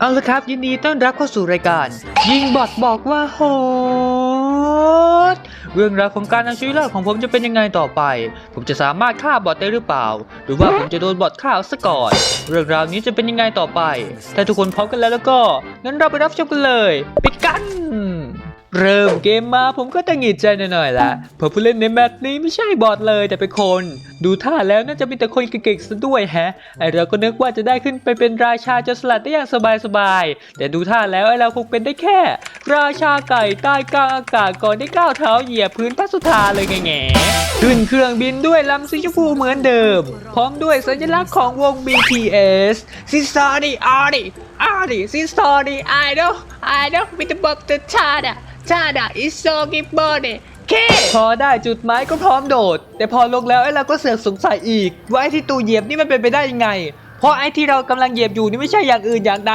เอาละครับ ยินดีต้อนรับเข้าสู่รายการ ยิงบอดบอกว่าโหดเรื่องราวของการเอาชีวิตรอดของผมจะเป็นยังไงต่อไป ผมจะสามารถฆ่าบอทได้หรือเปล่า หรือว่าผมจะโดนบอทฆ่าซะก่อน เรื่องราวนี้จะเป็นยังไงต่อไป ถ้าทุกคนพร้อมกันแล้วแล้วก็งั้นเราไปรับชมกันเลยไปกัน เริ่มเกมมาผมก็ตังหงิดใจหน่อยๆละเพราะผู้เล่นในแมตช์นี้ไม่ใช่บอทเลยแต่เป็นคน ดูท่าแล้วน่าจะมีแต่คนเก่งๆซะด้วยแฮะ ไอเราก็นึกว่าจะได้ขึ้นไปเป็นราชาจรสลัดได้อย่างสบายๆ แต่ดูท่าแล้วไอเราคงเป็นได้แค่ ราชาไก่ใต้กลางอากาศก่อนได้ก้าวเท้าเหยียบพื้นพระสุธาเลยแง่ๆขึ้นเครื่องบินด้วยลำสีชมพูเหมือนเดิม พร้อมด้วยสัญลักษณ์ของวง BTS ซิสตอรี่อาร์ดิอาร์ดิ ซิสตอรี่ไอดอลไอดอลมิตรบอกเตชาดะชาดะอิโซกิบอเดเคพอได้จุดหมายก็พร้อมโดด แต่พอลงแล้วไอ้เราก็เสือกสงสัยอีก ว่าไอ้ที่ตูเหยียบนี่มันเป็นไปได้ยังไง เพราะไอ้ที่เรากำลังเหยียบอยู่นี่ไม่ใช่อย่างอื่นอย่างใด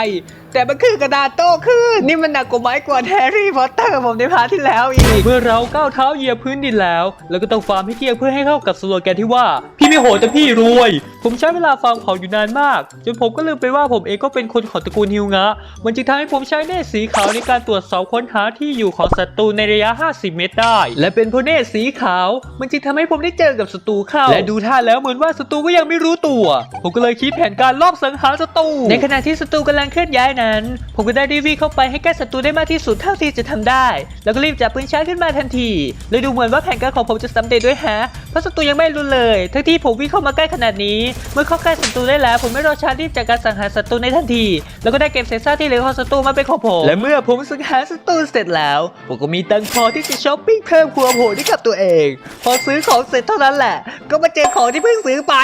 แต่มันคือกระดาษโต้คลื่นนี่มันหนักกว่าไม้กวาดแฮร์รี่พอตเตอร์ผมในพาร์ทที่แล้วอีก เมื่อเราก้าวเท้าเหยียบพื้นดินแล้วเราก็ต้องฟาร์มให้เที่ยงเพื่อให้เข้ากับสโลแกนที่ว่า พี่ไม่โหดแต่พี่รวย ผมใช้เวลาฟาร์มเขาอยู่นานมาก จนผมก็ลืมไปว่าผมเองก็เป็นคนของตระกูลฮิวงะ มันจึงทำให้ผมใช้เนตรสีขาวในการตรวจสอบค้นหาที่อยู่ของศัตรูในระยะ 50 เมตรได้ และเป็นเพราะเนตรสีขาว มันจึงทำให้ผมได้เจอกับศัตรูเข้า และดูท่าแล้วเหมือนว่าศัตรูก็ยังไม่รู้ตัว ผมก็เลยคิดแผนการลอบสังหารศัตรู ในขณะที่ศัตรูกำลังเคลื่อนย้ายนั้น ผมก็ได้รีบวิ่งเข้าไปให้ใกล้ศัตรูได้มากที่สุดเท่าที่จะทำได้ แล้วก็รีบจับปืนช้าขึ้นมาทันที เลยดูเหมือนว่าแผนการของผมจะสำเร็จด้วยฮะ เพราะศัตรูยังไม่รู้เลย ทั้งที่ผมวิ่งเข้ามาใกล้ขนาดนี้ เมื่อเข้าใกล้ศัตรูได้แล้ว ผมไม่รอช้ารีบจัดการสังหารศัตรูในทันที แล้วก็ได้เก็บเศษซากที่เหลือของศัตรูมาเป็นของผม และเมื่อผมสังหารศัตรูเสร็จแล้วผมก็มีตังค์พอที่จะช้อปปิ้งเพิ่มความโหดให้กับตัวเอง พอซื้อของเสร็จเท่านั้นแหละ ก็มาเจอของที่เพิ่งซื้อไป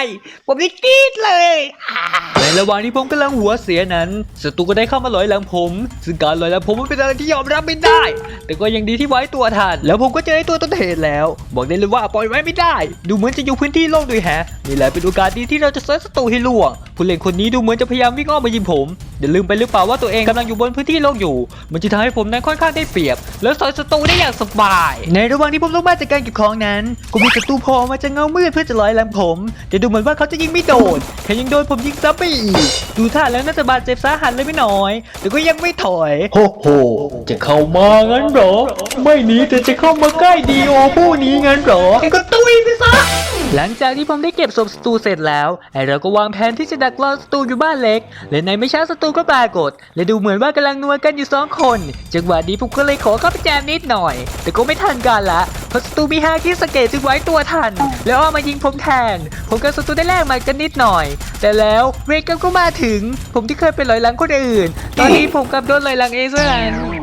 ผมนี่กรี๊ดเลยในระหว่างที่ผมกำลังหัวเสียนั้นศัตรูก็ได้เข้ามาลอยหลังผม ซึ่งการลอยหลังผมมันเป็นอะไรที่ยอมรับไม่ได้ แต่ก็ยังดีที่ไว้ตัวทันแล้วผมก็เจอไอ้ตัวต้นเหตุแล้ว บอกได้เลยว่าปล่อยไว้ไม่ได้ ดูเหมือนจะอยู่พื้นที่โล่งด้วยแฮะนี่แหละเป็นโอกาสดีที่เราจะเซิร์ฟศัตรูให้ล่วงผู้เล่นคนนี้ดูเหมือนจะพยายามวิ่งอ้อมมายิงผมอย่าลืมไปหรือเปล่าว่าตัวเองกำลังอยู่บนพื้นที่โล่งอยู่ มันจะทำให้ผมนั้นค่อนข้างได้เปรียบ แล้วสอยศัตรูได้อย่างสบาย ในระหว่างที่ผมลงมาจากการเก็บของนั้นก็มีศัตรูโผล่มาจากเงามืดเพื่อจะลอยหลังผมแต่ดูเหมือนว่าเขาจะยิงไม่โดนแถมยังโดนผมยิงซ้ำไปอีกดูท่าแล้วน่าจะบาดเจ็บสาหัสเลยไม่น้อย แต่ก็ยังไม่ถอย โอ้โห จะเข้ามางั้นเหรอ ไม่หนีแต่จะเข้ามาใกล้ดีโอผู้นี้งั้นเหรอก็ตุยไปซะ หลังจากที่ผมได้เก็บศพศัตรูเสร็จแล้วไอเราก็วางแผนที่จะดักรอศัตรูอยู่บ้านเล็ก และในไม่ช้าศัตรูก็ปรากฏ และดูเหมือนว่ากำลังนัวกันอยู่สองคน จังหวะนี้ผมก็เลยขอเข้าไปแจมนิดหน่อย แต่ก็ไม่ทันการละเพราะศัตรูมีฮาคิสเกตจึงไว้ตัวทัน แล้วเอามายิงผมแทน ผมกับศัตรูได้แลกหมากันนิดหน่อย แต่แล้วเวรกก็มาถึง ผมที่เคยเป็นลอยหลังคนอื่น ตอนนี้ผมกลับโดนลอยหลังเองซะแล้ว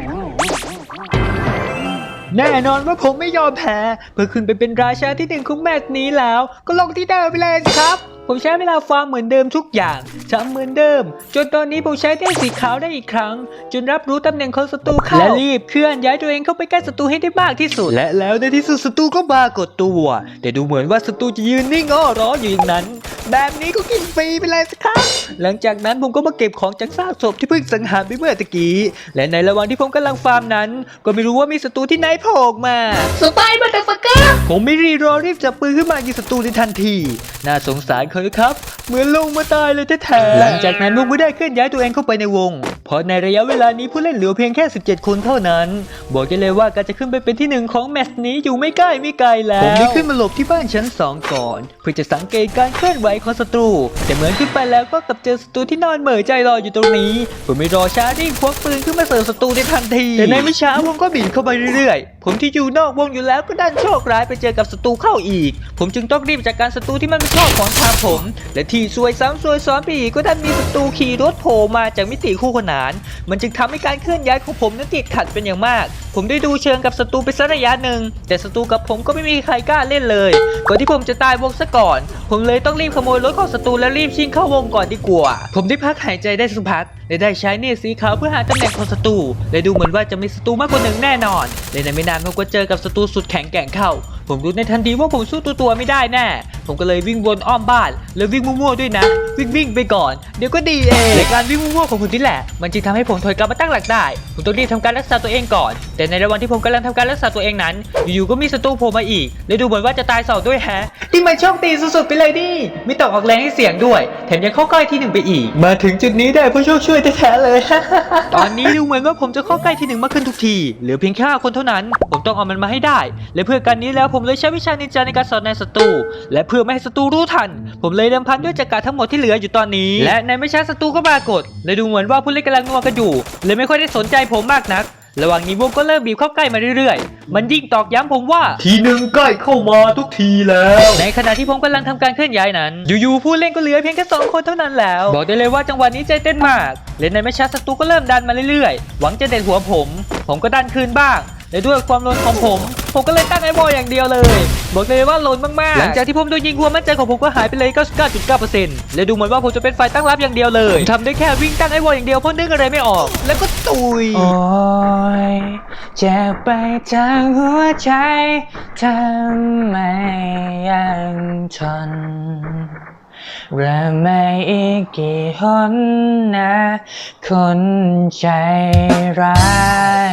แน่นอนว่าผมไม่ยอมแพ้ เพื่อขึ้นไปเป็นราชาที่หนึ่งของแมตช์นี้แล้ว ก็ลงที่เดิมไปเลยสิครับ ผมใช้เวลาฟาร์มเหมือนเดิมทุกอย่างจำเหมือนเดิม จนตอนนี้ผมใช้เต้สีขาวได้อีกครั้ง จนรับรู้ตำแหน่งของศัตรูเข้าและรีบเคลื่อนย้ายตัวเองเข้าไปใกล้ศัตรูให้ได้มากที่สุด และแล้วในที่สุดศัตรูก็ปรากฏตัว แต่ดูเหมือนว่าศัตรูจะยืนนิ่งอ้อร้ออยู่อย่างนั้น แบบนี้ก็กินฟรีไปเลยสิครับ หลังจากนั้นผมก็มาเก็บของจากซากศพที่เพิ่งสังหารไปเมื่อตะกี้ และในระหว่างที่ผมกำลังฟาร์มนั้น ก็ไม่รู้ว่ามีศัตรูที่ไหนโผล่ออกมาสไปร์บัตเตอร์ฟักเกอร์ผมไม่รีรอรีบจับปืนขึ้นมายิงศัตรูในทันที น่าสงสารเขานะครับ เหมือนลงมาตายเลยแท้ๆหลังจากนั้นผมก็ได้เคลื่อนย้ายตัวเองเข้าไปในวง เพราะในระยะเวลานี้ผู้เล่นเหลือเพียงแค่ 17 คนเท่านั้น บอกได้เลยว่าการจะขึ้นไปเป็นที่หนึ่งของแมตช์นี้อยู่ไม่ใกล้ไม่ไกลแล้วผมได้ขึ้นมาหลบที่บ้านชั้น 2 ก่อน เพื่อจะสังเกตการเคลื่อนไหวของศัตรู แต่เหมือนขึ้นไปแล้วก็กลับเจอศัตรูที่นอนเหม่อใจรออยู่ตรงนี้ผมไม่รอช้ารีบพกปืนขึ้นมาเสิร์ฟศัตรูในทันทีแต่ในไม่ช้าผมก็บินเข้าไปเรื่อยๆ ผมที่อยู่นอกวงอยู่แล้วก็ดันโชคร้ายไปเจอกับศัตรูเข้าอีก ผมจึงต้องรีบจัดการศัตรูที่มันไม่ชอบของทางผมและที่ซวยซ้ำซวยซ้อนไปอีกก็ดันมีศัตรูขี่รถโผล่มาจากมิติคู่ขนาน มันจึงทำให้การเคลื่อนย้ายของผมนั้นติดขัดเป็นอย่างมากผมได้ดูเชิงกับศัตรูไปสักระยะหนึ่ง แต่ศัตรูกับผมก็ไม่มีใครกล้าเล่นเลย ก่อนที่ผมจะตายวงซะก่อน ผมเลยต้องรีบขโมยรถของศัตรูและรีบชิงเข้าวงก่อนดีกว่า ผมได้พักหายใจได้สักพักและได้ใช้เนตรสีขาวเพื่อหาตำแหน่งของศัตรู และดูเหมือนว่าจะมีศัตรูมากกว่าหนึ่งแน่นอนและในไม่นานผมก็เจอกับศัตรูสุดแข็งแกร่งเข้า ผมรู้ในทันทีว่าผมสู้ตัวตัวไม่ได้แน่ ผมก็เลยวิ่งวนอ้อมบ้าน แล้ววิ่งมั่วๆด้วยนะ วิ่งวิ่งๆไปก่อน เดี๋ยวก็ดีเองในการวิ่งมั่วๆของคุณนี่แหละ มันจึงทำให้ผมถอยกลับมาตั้งหลักได้ ผมต้องรีบทำการรักษาตัวเองก่อนแตแต่ในระหว่างที่ผมกำลังทำการรักษาตัวเองนั้น อยู่ๆก็มีศัตรูโผล่มาอีก และดูเหมือนว่าจะตายสองด้วยแฮะที่มันโชคดีสุดๆไปเลยดิมีตกออกแรงให้เสียงด้วย แถมยังเข้าใกล้ที่หนึ่งไปอีก มาถึงจุดนี้ได้เพราะโชคช่วยแท้ๆเลย ตอนนี้ดูเหมือนว่าผมจะเข้าใกล้ที่หนึ่งมากขึ้นทุกทีเหลือเพียงแค่ห้าคนเท่านั้น ผมต้องเอามันมาให้ได้ และเพื่อการนี้แล้วผมเลยใช้วิชานินจาในการสอดในศัตรูและเพื่อไม่ให้ศัตรูรู้ทัน ผมเลยเดิมพันด้วยจักรทั้งหมดที่เหลืออยู่ตอนนี้ และในไม่ช้าศัตรูก็ปรากฏและดูเหมือนว่าผู้เล่นกำลังนัวกันอยู่เลยไม่ค่อยได้สนใจผมมากนัก ระหว่างนี้วงก็เริ่มบีบเข้าใกล้มาเรื่อยๆ มันยิ่งตอกย้ำผมว่า ทีหนึ่งใกล้เข้ามาทุกทีแล้ว ในขณะที่ผมกำลังทำการเคลื่อนย้ายนั้น อยู่ๆผู้เล่นก็เหลือเพียงแค่สองคนเท่านั้นแล้ว บอกได้เลยว่าจังหวะนี้ใจเต้นมากและในไม่ช้าศัตรูก็เริ่มดันมาเรื่อยๆ หวังจะเด็ดหัวผม ผมก็ดันคืนบ้าง และด้วยความโลนของผม ผมก็เลยตั้งไอ้บอยอย่างเดียวเลย บอกเลยว่าโลนมากๆ หลังจากที่ผมโดนยิงหัวมั่นใจของผมก็หายไปเลย 99.9%และดูเหมือนว่าผมจะเป็นฝ่ายตั้งรับอย่างเดียวเลยทำได้แค่วิ่งตั้งไอ้บอยอย่างเดียวเพราะนึกอะไรไม่ออก แล้วก็ตุยโอ้ยเจ็บไปทั้งหัวใจทำไมยังทนและไม่อีกกี่หนนะ คนใจร้าย